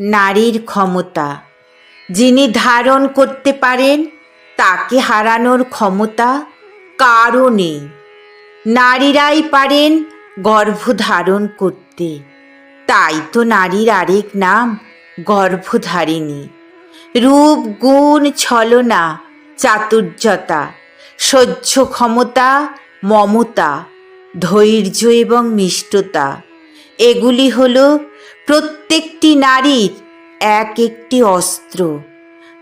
নারীর ক্ষমতা। যিনি ধারণ করতে পারেন, তাকে হারানোর ক্ষমতা কারও নেই। নারীরাই পারেন গর্ভধারণ করতে। তাই তো নারীর আরেক নাম গর্ভধারিণী। রূপ, গুণ, ছলনা, চাতুর্যতা, সহ্য ক্ষমতা, মমতা, ধৈর্য এবং মিষ্টতা, এগুলি হল প্রত্যেকটি নারীর এক একটি অস্ত্র।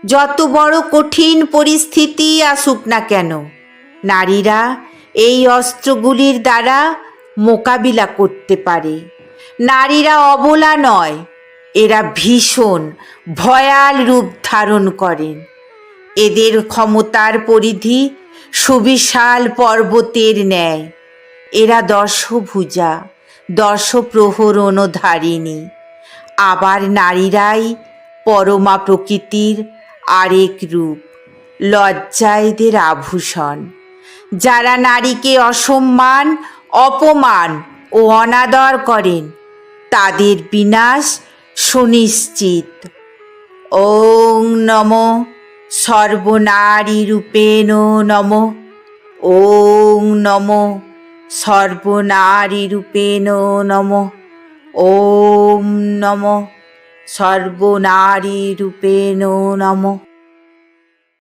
যত বড় কঠিন পরিস্থিতি আসুক না কেন, নারীরা এই অস্ত্রগুলির দ্বারা মোকাবিলা করতে পারে। নারীরা অবলা নয়, এরা ভীষণ, ভয়াল রূপ ধারণ করেন। এদের ক্ষমতার পরিধি সুবিশাল পর্বতের ন্যায়। এরা দশভুজা। দশ প্রহরণধারিণী আবার নারীরাই পরমা প্রকৃতির আরেক রূপ, লজ্জায়দের আভূষণ। যারা নারীকে অসম্মান, অপমান ও অনাদর করেন, তাদের বিনাশ সুনিশ্চিত। ওং নম সর্বনারী রূপেণ নম। ওং নম সর্বনারী রূপেণ নম। ওম নম। সর্বনারী রূপেণ নম।